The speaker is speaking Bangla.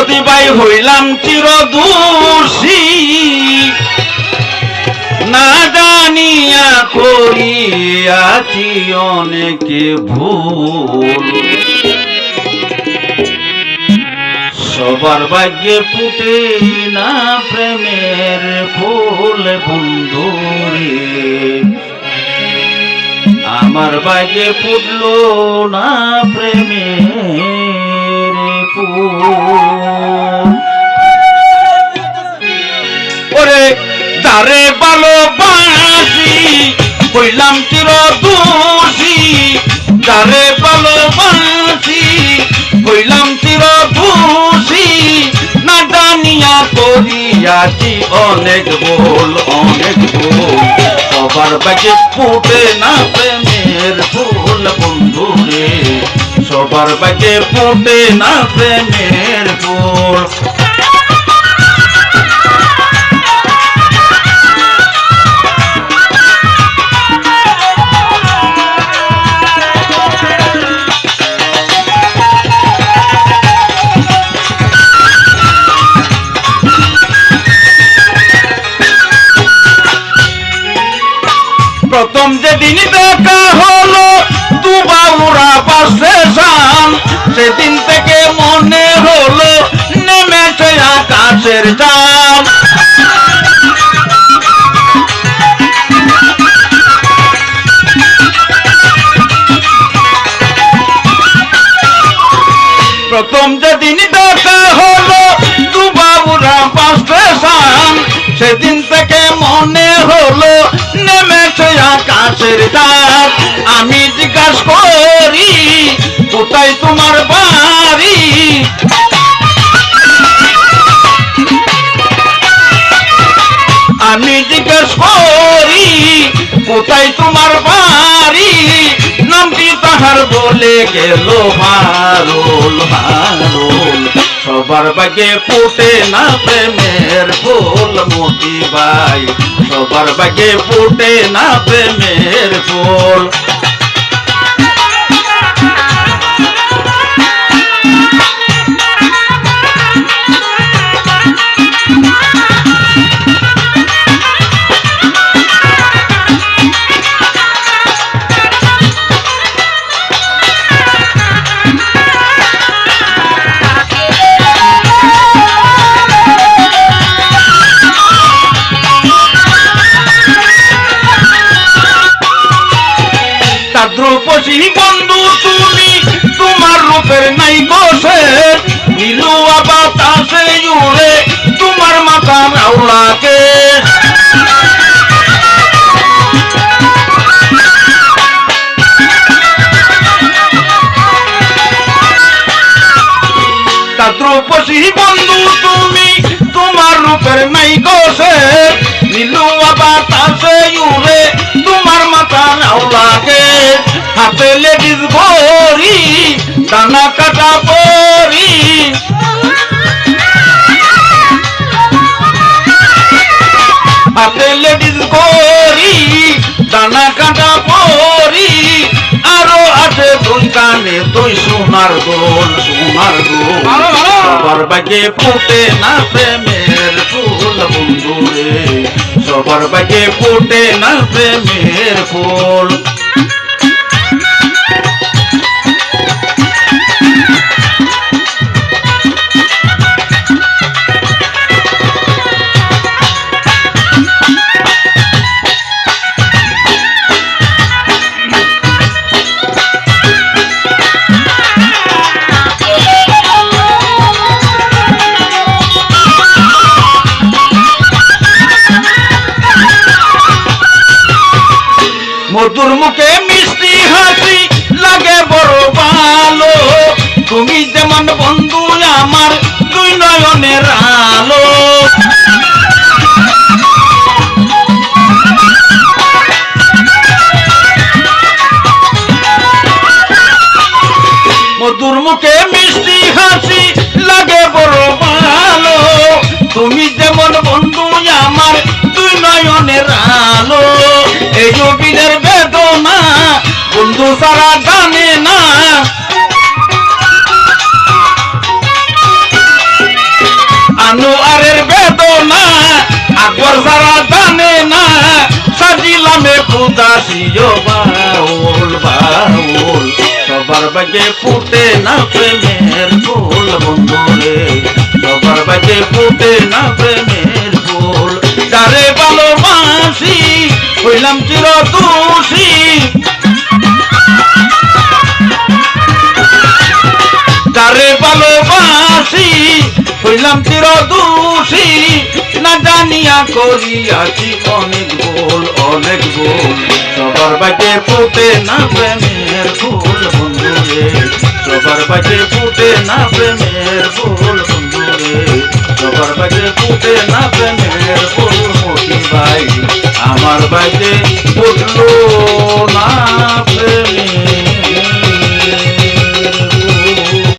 মতিবাই হইলাম চিরদূষী, না জানিয়া করিয়াছি অনেকে ভুল। সবার ভাগ্যে ফুটে না প্রেমের ফুল বন্ধুরে। আমার ভাগ্যে ফুটলো না প্রেমের ওরে তারে ভালোবাসি হইলাম দোষী হইলাম দোষী না জানিয়া করিয়াছি অনেক বল অনেক বল সবার বাগে ফুটে না প্রেমের ফুল। বাগে ফুটে না প্রেমের ফুল। প্রথম যেদিন দেখা হলো দুবাউরা পাশে শান সেদিন থেকে মনে হলো নেমেছে আকাশের চাল প্রথম যেদিন দেখা হলো দুবাবুরা পাশে শান সেদিন থেকে মনে হলো নেমেছে আকাশের চাঁদ আমি জিজ্ঞাসা করি কোথায় তোমার বাড়ি। আমি জিজ্ঞেস করি কোথায় তোমার বাড়ি? নামটি তাহার বলে গেল, হারুল হারুল। সবার বাগে ফুটে না প্রেমের ফুল, মতি ভাই। সবার বাগে ফুটে না প্রেমের ফুল। দ্রৌপদী বন্ধু তুমি, তোমার রূপের নাই বসে নীলু বাতাসে উড়ে তোমার মাথা তা দ্রৌপদী বন্ধু তুমি, তোমার রূপের নাই গোসে নীলু বাতাসে উড়ে তোমার মাথা নাও লাগে। হাতে লেডিস ভরি দানা কাটা পরি। হাতে লেডিস ভরি দানা কাটা পরি। আরও আছে দুই কানে তুই সোনার গোল সোনার ভালো। সবার বাগে ফুটে না প্রেমের ফুল বন্ধুরে। সবার বাগে ফুটে না প্রেমের ফুল। মধুর মুখে মিষ্টি হাসি লাগে বড় ভালো। তুমি যেমন বন্ধু আমার দুই নয়নের সারা জানে না। আনোয়ারের বেদনা, আকবর সারা জানে না। সাজিলামে খুদাসিও বাউল বাউল। সবার বাগে ফুটে না প্রেমের ফুল বন্ধুরে সবার বাগে ফুটে না প্রেমের ফুল। যারে ভালোবাসি, হইলাম চির হইলাম চির দোষী না জানিয়া করিয়াছি অনেক ভুল অনেক ভুল। সবার বাজে ফুটে না প্রেমের ফুল বন্ধুরে। সবার বাজে ফুটে না প্রেমের ফুল বন্ধুরে। সবার বাজে ফুটে না প্রেমের ফুল মতি ভাই। আমার বাজে ফুটলো না